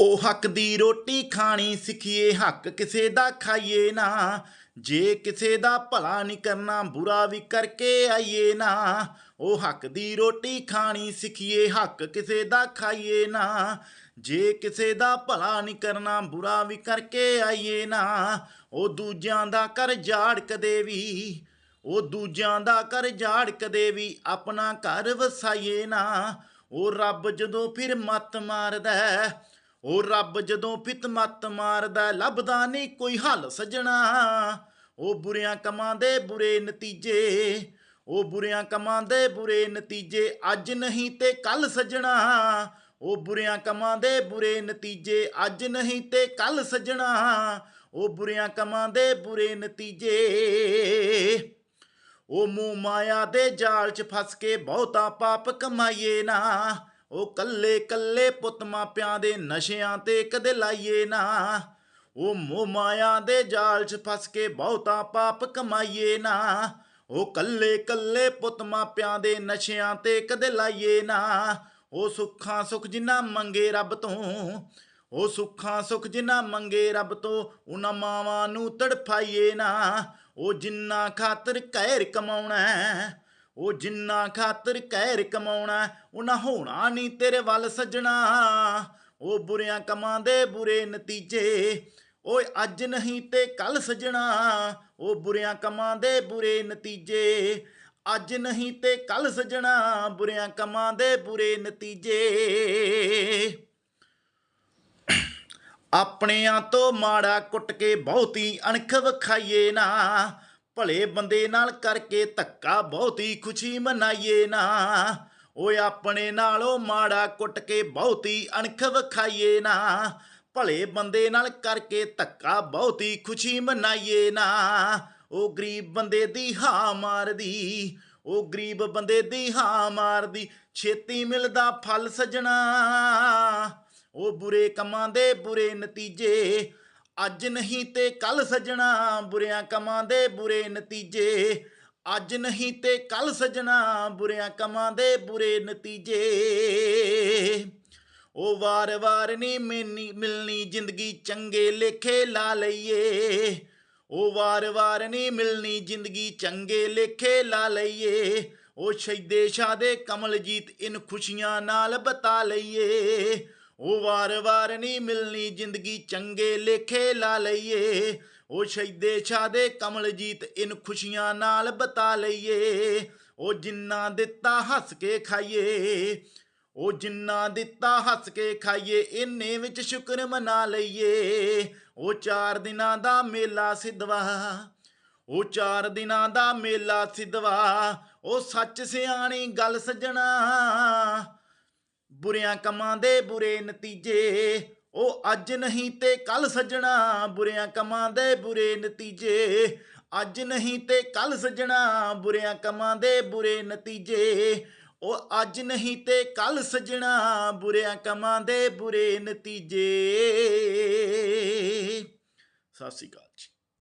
ਉਹ ਹੱਕ ਦੀ ਰੋਟੀ ਖਾਣੀ ਸਿੱਖੀਏ, ਹੱਕ ਕਿਸੇ ਦਾ ਖਾਈਏ ਨਾ। ਜੇ ਕਿਸੇ ਦਾ ਭਲਾ ਨਹੀਂ ਕਰਨਾ, ਬੁਰਾ ਵੀ ਕਰਕੇ ਆਈਏ ਨਾ। ਉਹ ਹੱਕ ਦੀ ਰੋਟੀ ਖਾਣੀ ਸਿੱਖੀਏ, ਹੱਕ ਕਿਸੇ ਦਾ ਖਾਈਏ ਨਾ। ਜੇ ਕਿਸੇ ਦਾ ਭਲਾ ਨਹੀਂ ਕਰਨਾ, ਬੁਰਾ ਵੀ ਕਰਕੇ ਆਈਏ ਨਾ। ਉਹ ਦੂਜਿਆਂ ਦਾ ਕਰ ਝਾੜ ਕਦੇ ਵੀ, ਉਹ ਦੂਜਿਆਂ ਦਾ ਕਰ ਜਾੜ ਕਦੇ ਵੀ ਆਪਣਾ ਘਰ ਵਸਾਈਏ ਨਾ। ਉਹ ਰੱਬ ਜਦੋਂ ਫਿਰ ਮੱਤ ਮਾਰਦਾ ਉਹ ਰੱਬ ਜਦੋਂ ਫਿਤ ਮੱਤ ਮਾਰਦਾ ਲੱਭਦਾ ਨਹੀਂ ਕੋਈ ਹੱਲ ਸਜਣਾ। ਉਹ ਬੁਰਿਆਂ ਕੰਮਾਂ ਦੇ ਬੁਰੇ ਨਤੀਜੇ, ਉਹ ਬੁਰਿਆਂ ਕੰਮਾਂ ਦੇ ਬੁਰੇ ਨਤੀਜੇ ਅੱਜ ਨਹੀਂ ਤੇ ਕੱਲ ਸਜਣਾ। ਉਹ ਬੁਰਿਆਂ ਕੰਮਾਂ ਦੇ ਬੁਰੇ ਨਤੀਜੇ ਅੱਜ ਨਹੀਂ ਤੇ ਕੱਲ ਸਜਣਾ। ਉਹ ਬੁਰਿਆਂ ਕੰਮਾਂ ਦੇ ਬੁਰੇ ਨਤੀਜੇ। ਉਹ ਮੂੰਹ ਮਾਇਆ ਦੇ ਜਾਲ 'ਚ ਫਸ ਕੇ ਬਹੁਤਾ ਪਾਪ ਕਮਾਈਏ ਨਾ। ਉਹ ਕੱਲੇ ਕੱਲੇ ਪੁੱਤ ਮਾਪਿਆਂ ਦੇ ਨਸ਼ਿਆਂ ਤੇ ਕਦੇ ਲਾਈਏ ਨਾ। ਉਹ ਮੋਹ ਮਾਇਆ ਦੇ ਜਾਲ 'ਚ ਫਸ ਕੇ ਬਹੁਤਾ ਪਾਪ ਕਮਾਈਏ ਨਾ। ਉਹ ਕੱਲੇ ਕੱਲੇ ਪੁੱਤ ਮਾਪਿਆਂ ਦੇ ਨਸ਼ਿਆਂ ਤੇ ਕਦੇ ਲਾਈਏ ਨਾ। ਉਹ ਸੁੱਖਾਂ ਸੁਖ ਜਿੰਨਾ ਮੰਗੇ ਰੱਬ ਤੋਂ, ਉਹ ਸੁੱਖਾਂ ਸੁਖ ਜਿੰਨਾ ਮੰਗੇ ਰੱਬ ਤੋਂ, ਉਹਨਾਂ ਮਾਵਾਂ ਨੂੰ ਤੜਫਾਈਏ ਨਾ। ਉਹ ਜਿੰਨਾ ਖਾਤਰ ਕਹਿਰ ਕਮਾਉਣਾ ਉਹ ਜਿੰਨਾ ਖਾਤਰ ਕਹਿਰ ਕਮਾਉਣਾ, ਉਹਨਾਂ ਹੋਣਾ ਨਹੀਂ ਤੇਰੇ ਵੱਲ ਸੱਜਣਾ। ਉਹ ਬੁਰਿਆਂ ਕਮਾਂ ਦੇ ਬੁਰੇ ਨਤੀਜੇ, ਓਏ ਅੱਜ ਨਹੀਂ ਤੇ ਕੱਲ ਸੱਜਣਾ। ਉਹ ਬੁਰਿਆਂ ਕਮਾਂ ਦੇ ਬੁਰੇ ਨਤੀਜੇ, ਅੱਜ ਨਹੀਂ ਤੇ ਕੱਲ ਸੱਜਣਾ। ਬੁਰਿਆਂ ਕਮਾਂ ਦੇ ਬੁਰੇ ਨਤੀਜੇ। ਆਪਣਿਆਂ ਤੋਂ ਮਾੜਾ ਕੁੱਟ ਕੇ ਬਹੁਤੀ ਅਣਖ ਵਿਖਾਈਏ ਨਾ। ਭਲੇ ਬੰਦੇ ਨਾਲ ਕਰਕੇ ਧੱਕਾ ਬਹੁਤੀ ਖੁਸ਼ੀ ਮਨਾਈਏ ਨਾ। ਓਏ ਆਪਣੇ ਨਾਲੋਂ ਮਾੜਾ ਕੁੱਟ ਕੇ ਬਹੁਤੀ ਅਣਖ ਵਿਖਾਈਏ ਨਾ। ਭਲੇ ਬੰਦੇ ਨਾਲ ਕਰਕੇ ਧੱਕਾ ਬਹੁਤੀ ਖੁਸ਼ੀ ਮਨਾਈਏ ਨਾ। ਉਹ ਗਰੀਬ ਬੰਦੇ ਦੀ ਹਾਂ ਮਾਰਦੀ ਉਹ ਗਰੀਬ ਬੰਦੇ ਦੀ ਹਾਂ ਮਾਰਦੀ, ਛੇਤੀ ਮਿਲਦਾ ਫਲ ਸਜਣਾ। ਉਹ ਬੁਰੇ ਕੰਮਾਂ ਦੇ ਬੁਰੇ ਨਤੀਜੇ ਅੱਜ ਨਹੀਂ ਤੇ ਕੱਲ ਸਜਣਾ ਬੁਰਿਆਂ ਕਮਾਂ ਦੇ ਬੁਰੇ ਨਤੀਜੇ। ਅੱਜ ਨਹੀਂ ਤੇ ਕੱਲ ਸਜਣਾ ਬੁਰਿਆਂ ਕੰਮਾਂ ਦੇ ਬੁਰੇ ਨਤੀਜੇ। ਉਹ ਵਾਰ-ਵਾਰ ਨਹੀਂ ਮਿਲਣੀ ਮਿਲਣੀ ਜ਼ਿੰਦਗੀ ਚੰਗੇ ਲੇਖੇ ਲਾ ਲਈਏ। ਉਹ ਵਾਰ-ਵਾਰ ਨਹੀਂ ਮਿਲਣੀ ਜ਼ਿੰਦਗੀ ਚੰਗੇ ਲੇਖੇ ਲਾ ਲਈਏ। ਉਹ ਸ਼ਹੀਦੇ ਸ਼ਾਹ ਦੇ ਕਮਲਜੀਤ ਇਨ ਖੁਸ਼ੀਆਂ ਨਾਲ ਬਤਾ ਲਈਏ। ਉਹ ਵਾਰ-ਵਾਰ ਨਹੀਂ ਮਿਲਣੀ, ਜ਼ਿੰਦਗੀ ਚੰਗੇ ਲੇਖੇ ਲਾ ਲਈਏ। ਉਹ ਸ਼ਹੀਦੇ ਛਾਦੇ ਕਮਲਜੀਤ, ਇਨ ਖੁਸ਼ੀਆਂ ਨਾਲ ਬਤਾ ਲਈਏ। ਉਹ ਜਿੰਨਾ ਦਿੱਤਾ ਹੱਸ ਕੇ ਖਾਈਏ। ਉਹ ਜਿੰਨਾ ਦਿੱਤਾ ਹੱਸ ਕੇ ਖਾਈਏ, ਇੰਨੇ ਵਿੱਚ ਸ਼ੁਕਰ ਮਨਾ ਲਈਏ। ਉਹ ਚਾਰ ਦਿਨਾਂ ਦਾ ਮੇਲਾ ਸਿੱਧਵਾ। ਉਹ ਚਾਰ ਦਿਨਾਂ ਦਾ ਮੇਲਾ ਸਿੱਧਵਾ। ਉਹ ਸੱਚ ਸਿਆਣੀ ਗੱਲ ਸੱਜਣਾ। ਬੁਰਿਆਂ ਕੰਮਾਂ ਦੇ ਬੁਰੇ ਨਤੀਜੇ। ਉਹ ਅੱਜ ਨਹੀਂ ਤੇ ਕੱਲ ਸੱਜਣਾ, ਬੁਰਿਆਂ ਕੰਮਾਂ ਦੇ ਬੁਰੇ ਨਤੀਜੇ। ਅੱਜ ਨਹੀਂ ਤੇ ਕੱਲ ਸੱਜਣਾ, ਬੁਰਿਆਂ ਕੰਮਾਂ ਦੇ ਬੁਰੇ ਨਤੀਜੇ। ਉਹ ਅੱਜ ਨਹੀਂ ਤੇ ਕੱਲ ਸੱਜਣਾ, ਬੁਰਿਆਂ ਕੰਮਾਂ ਦੇ ਬੁਰੇ ਨਤੀਜੇ। ਸਤਿ ਸ਼੍ਰੀ ਅਕਾਲ ਜੀ।